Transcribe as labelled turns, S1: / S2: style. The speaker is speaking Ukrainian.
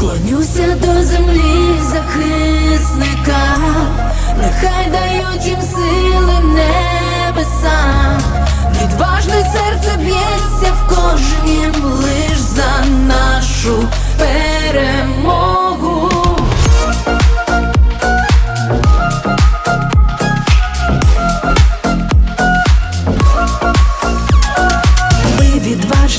S1: Клонюся до землі захисника, нехай дають їм сили